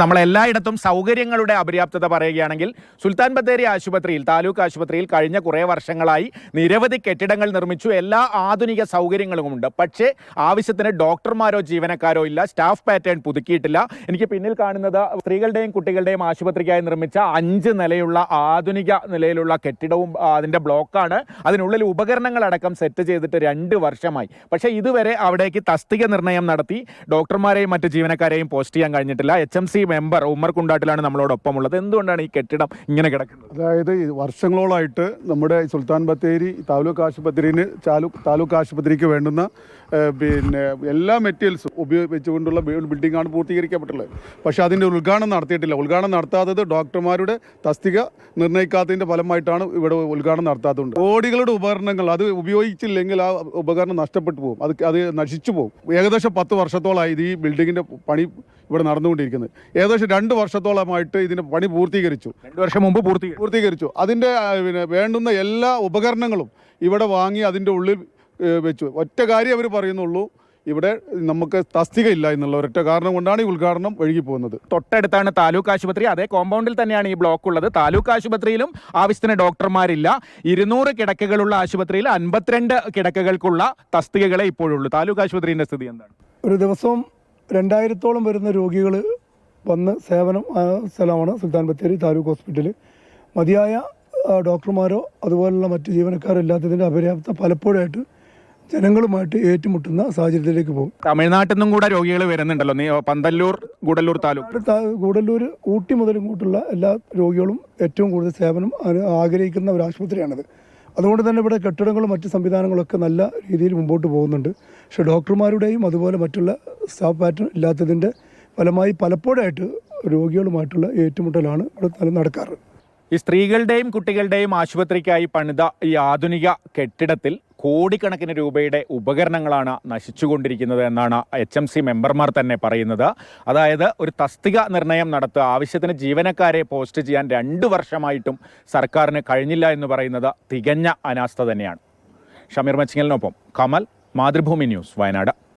നമ്മൾ എല്ലായിടത്തും സൗകര്യങ്ങളുടെ അപര്യാപ്തത പറയുകയാണെങ്കിൽ സുൽത്താൻ ബത്തേരി ആശുപത്രിയിൽ താലൂക്ക് ആശുപത്രിയിൽ കഴിഞ്ഞ കുറേ വർഷങ്ങളായി നിരവധി കെട്ടിടങ്ങൾ നിർമ്മിച്ചു. എല്ലാ ആധുനിക സൗകര്യങ്ങളും ഉണ്ട് പക്ഷേ ആവശ്യത്തിന് ഡോക്ടർമാരോ ജീവനക്കാരോ ഇല്ല. സ്റ്റാഫ് പാറ്റേൺ പുതുക്കിയിട്ടില്ല. എനിക്ക് പിന്നിൽ കാണുന്നത് സ്ത്രീകളുടെയും കുട്ടികളുടെയും ആശുപത്രിക്കായി നിർമ്മിച്ച അഞ്ച് നിലയുള്ള ആധുനിക നിലയിലുള്ള കെട്ടിടവും അതിന്റെ ബ്ലോക്കാണ്. അതിനുള്ളിൽ ഉപകരണങ്ങളടക്കം സെറ്റ് ചെയ്തിട്ട് രണ്ട് വർഷമായി. പക്ഷേ ഇതുവരെ അവിടേക്ക് തസ്തിക നിർണയം നടത്തി ഡോക്ടർമാരെയും മറ്റ് ജീവനക്കാരെയും പോസ്റ്റ് ചെയ്യാൻ കഴിഞ്ഞിട്ടില്ല. H M C member Ummar കുണ്ടാട്ടിലാണ് നമ്മളോടൊപ്പമുള്ളത്. എന്തുകൊണ്ടാണ് ഈ കെട്ടിടം ഇങ്ങനെ കിടക്കുന്നത്? അതായത് വർഷങ്ങളോളായിട്ട് നമ്മുടെ സുൽത്താൻ ബത്തേരി താലൂക്ക് ആശുപത്രിന് താലൂക്ക് ആശുപത്രിക്ക് വേണ്ടുന്ന പിന്നെ എല്ലാ മെറ്റീരിയൽസും ഉപയോഗിച്ചുകൊണ്ടുള്ള ബിൽഡിംഗ് ആണ് പൂർത്തീകരിക്കപ്പെട്ടുള്ളത്. പക്ഷേ അതിന്റെ ഉദ്ഘാടനം നടത്തിയിട്ടില്ല. ഉദ്ഘാടനം നടത്താത്തത് ഡോക്ടർമാരുടെ തസ്തിക നിർണയിക്കാത്തതിന്റെ ഫലമായിട്ടാണ് ഇവിടെ ഉദ്ഘാടനം നടത്താത്തതുണ്ട് കോടികളുടെ ഉപകരണങ്ങൾ അത് ഉപയോഗിച്ചില്ലെങ്കിൽ ആ ഉപകരണം നഷ്ടപ്പെട്ടു പോകും. അത് അത് നശിച്ചു പോകും. ഏകദേശം പത്ത് വർഷത്തോളമായി ഈ ബിൽഡിങ്ങിന്റെ പണി ഇവിടെ നടന്നുകൊണ്ടിരിക്കുന്നത്. ഏകദേശം രണ്ട് വർഷത്തോളമായിട്ട് ഇതിന് പണി പൂർത്തീകരിച്ചു. രണ്ട് വർഷം മുമ്പ് പൂർത്തീകരിച്ചു. പൂർത്തീകരിച്ചു അതിന്റെ പിന്നെ വേണ്ടുന്ന എല്ലാ ഉപകരണങ്ങളും ഇവിടെ വാങ്ങി അതിന്റെ ഉള്ളിൽ വെച്ചു. ഒറ്റ കാര്യം അവർ പറയുന്നുള്ളൂ. ഇവിടെ നമുക്ക് തസ്തിക ഇല്ല എന്നുള്ള ഒരൊറ്റ കാരണം കൊണ്ടാണ് ഈ ഉദ്ഘാടനം ഒഴുകി പോകുന്നത്. തൊട്ടടുത്താണ് താലൂക്ക് ആശുപത്രി. അതേ കോമ്പൗണ്ടിൽ തന്നെയാണ് ഈ ബ്ലോക്ക് ഉള്ളത്. താലൂക്ക് ആശുപത്രിയിലും ആവശ്യത്തിന് ഡോക്ടർമാരില്ല. ഇരുന്നൂറ് കിടക്കകളുള്ള ആശുപത്രിയിൽ അൻപത്തിരണ്ട് കിടക്കകൾക്കുള്ള തസ്തികകളെ ഇപ്പോഴുള്ളൂ. താലൂക്ക് ആശുപത്രിയുടെ സ്ഥിതി എന്താണ്? ഒരു ദിവസം രണ്ടായിരത്തോളം വരുന്ന രോഗികൾ വന്ന് സേവനം സ്ഥലമാണ് സുൽത്താൻ ബത്തേരി താലൂക്ക് ഹോസ്പിറ്റൽ മതിയായ ഡോക്ടർമാരോ അതുപോലുള്ള മറ്റ് ജീവനക്കാരോ ഇല്ലാത്തതിന്റെ അപര്യാപ്ത പലപ്പോഴായിട്ട് ജനങ്ങളുമായിട്ട് ഏറ്റുമുട്ടുന്ന സാഹചര്യത്തിലേക്ക് പോകും. തമിഴ്നാട്ടിൽ നിന്നും കൂടെ രോഗികൾ വരുന്നുണ്ടല്ലോ. നീ പന്തല്ലൂർ ഗൂഡല്ലൂർ താലൂക്ക്. ഗൂഡല്ലൂർ ഊട്ടി മുതലും കൂട്ടുള്ള എല്ലാ രോഗികളും ഏറ്റവും കൂടുതൽ സേവനം ആഗ്രഹിക്കുന്ന ഒരു ആശുപത്രിയാണിത്. അതുകൊണ്ട് തന്നെ ഇവിടെ കെട്ടിടങ്ങളും മറ്റ് സംവിധാനങ്ങളൊക്കെ നല്ല രീതിയിൽ മുമ്പോട്ട് പോകുന്നുണ്ട്. പക്ഷേ ഡോക്ടർമാരുടെയും അതുപോലെ മറ്റുള്ള സ്റ്റാഫ് പാറ്റേൺ ഇല്ലാത്തതിന്റെ ഫലമായി പലപ്പോഴായിട്ട് രോഗികളുമായിട്ടുള്ള ഏറ്റുമുട്ടലാണ് ഇവിടെ നടക്കാറ്. ഈ സ്ത്രീകളുടെയും കുട്ടികളുടെയും ആശുപത്രിക്കായി പണിത ഈ ആധുനിക കെട്ടിടത്തിൽ കോടിക്കണക്കിന് രൂപയുടെ ഉപകരണങ്ങളാണ് നശിച്ചുകൊണ്ടിരിക്കുന്നത് എന്നാണ് എച്ച് എം സി മെമ്പർമാർ തന്നെ പറയുന്നത്. അതായത് ഒരു തസ്തിക നിർണയം നടത്തുക ആവശ്യത്തിന് ജീവനക്കാരെ പോസ്റ്റ് ചെയ്യാൻ രണ്ട് വർഷമായിട്ടും സർക്കാരിന് കഴിഞ്ഞില്ല എന്ന് പറയുന്നത് തികഞ്ഞ അനാസ്ഥ തന്നെയാണ്. ഷമീർ മച്ചിങ്ങലിനൊപ്പം കമൽ മാതൃഭൂമി ന്യൂസ് വയനാട്.